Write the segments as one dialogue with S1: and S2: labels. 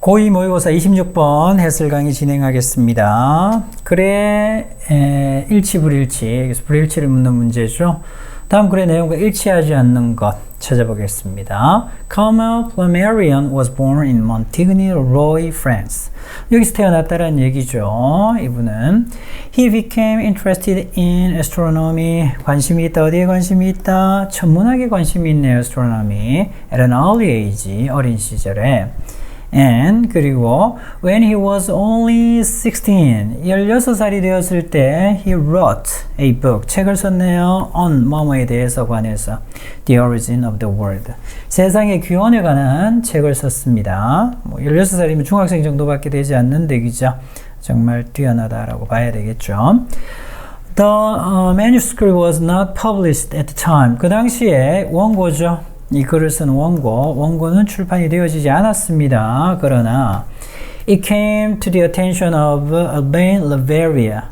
S1: 고2 모의고사 26번 해설 강의 진행하겠습니다. 에, 일치 불일치, 여기서 불일치를 묻는 문제죠. 다음 글의 내용과 일치하지 않는 것 찾아보겠습니다. Carmel Flammarion was born in Montigny-Roy, France. 여기서 태어났다는 얘기죠. 이분은 He became interested in astronomy. 관심이 있다. 어디에 관심이 있다? 천문학에 관심이 있네요. astronomy. At an early age. 어린 시절에. And 그리고 when he was only 16, 16살이 되었을 때 he wrote a book, 책을 썼네요. on 뭐뭐에 대해서 관해서 The Origin of the World. 세상의 귀원에 관한 책을 썼습니다. 뭐 16살이면 중학생 정도밖에 되지 않는데 그죠? 정말 뛰어나다라고 봐야 되겠죠. The uh, manuscript was not published at the time. 그 당시에 원고죠. 이 글을 쓴 원고, 원고는 출판이 되어지지 않았습니다. 그러나 it came to the attention of Albin Leveria,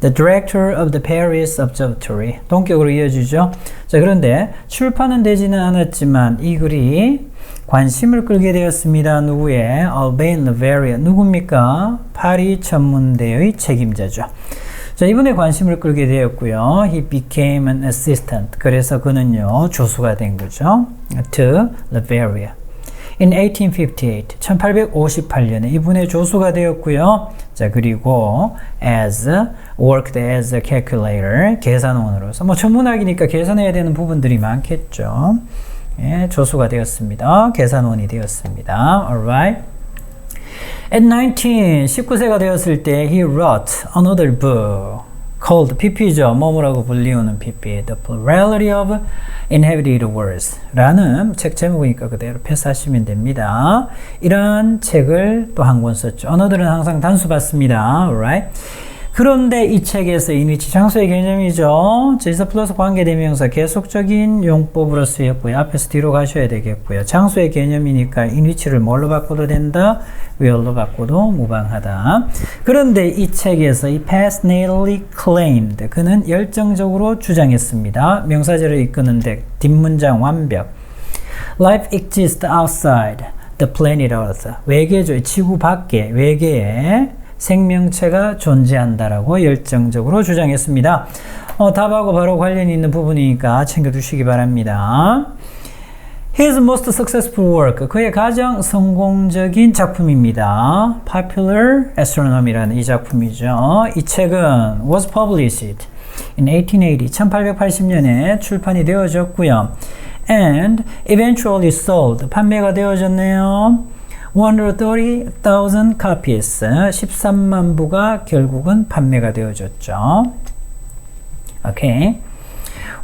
S1: the director of the Paris Observatory. 동격으로 이어지죠. 자, 그런데 출판은 되지는 않았지만 이 글이 관심을 끌게 되었습니다. 누구의? Albin Leveria. 누굽니까? 파리 천문대의 책임자죠. 자, 이분의 관심을 끌게 되었고요. He became an assistant. 그래서 그는요, 조수가 된 거죠. To Leveria. In 1858, 1858년에 이분의 조수가 되었고요. 자, 그리고 as, worked as a calculator, 계산원으로서. 뭐, 천문학이니까 계산해야 되는 부분들이 많겠죠. 예, 조수가 되었습니다. 계산원이 되었습니다. Alright. At 19, 19세가 되었을 때 he wrote another book called PP죠. 뭐뭐라고 불리우는 PP. The Plurality of Inhabited Worlds 라는 책 제목이니까 그대로 패스하시면 됩니다. 이런 책을 또 한 권 썼죠. 언어들은 항상 단수 받습니다. Alright? 그런데 이 책에서 인위치 장소의 개념이죠. 제사 플러스 관계대명사 계속적인 용법으로 쓰였고요. 앞에서 뒤로 가셔야 되겠고요. 장소의 개념이니까 인위치를 뭘로 바꿔도 된다? where로 바꿔도 무방하다. 그런데 이 책에서 이 passionately claimed 그는 열정적으로 주장했습니다. 명사절을 이끄는데 뒷문장 완벽. Life exists outside the planet Earth. 외계죠. 지구 밖에 외계에 생명체가 존재한다라고 열정적으로 주장했습니다. 어, 답하고 바로 관련이 있는 부분이니까 챙겨두시기 바랍니다. His most successful work, 그의 가장 성공적인 작품입니다. Popular Astronomy라는 이 작품이죠. 이 책은 was published in 1880, 1880년에 출판이 되어졌고요. And eventually sold, 판매가 되어졌네요. 130,000 copies, 13만 부가 결국은 판매가 되어졌죠. 오케이.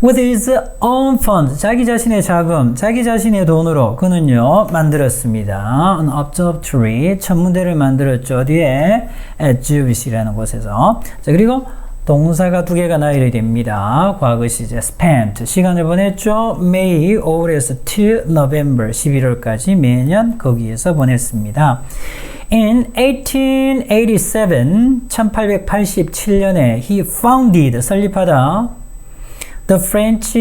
S1: With his own funds, 자기 자신의 자금, 자기 자신의 돈으로 그는요 만들었습니다. An observatory, 천문대를 만들었죠. 어디에? At Jewis이라는 곳에서. 자 그리고 동사가 두 개가 나열이 됩니다. 과거 시제 spent 시간을 보냈죠. May 5월에서 to November 11월까지 매년 거기에서 보냈습니다. In 1887, 1887년에 he founded 설립하다 The French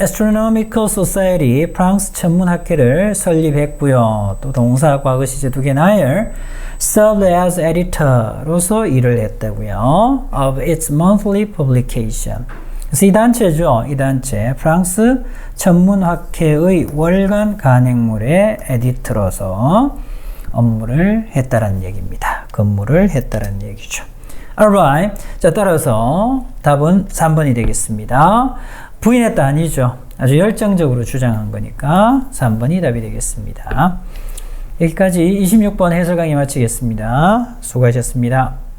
S1: Astronomical Society, 프랑스 천문학회를 설립했고요. 또 동사 과거 시제 두개 나열 served as editor로서 일을 했다고요. of its monthly publication. 그래서 이 단체죠. 이 단체 프랑스 천문학회의 월간 간행물의 에디터로서 업무를 했다라는 얘기입니다. 근무를 했다라는 얘기죠. Alright. 자, 따라서 답은 3번이 되겠습니다. 부인했다 아니죠. 아주 열정적으로 주장한 거니까 3번이 답이 되겠습니다. 여기까지 26번 해설 강의 마치겠습니다. 수고하셨습니다.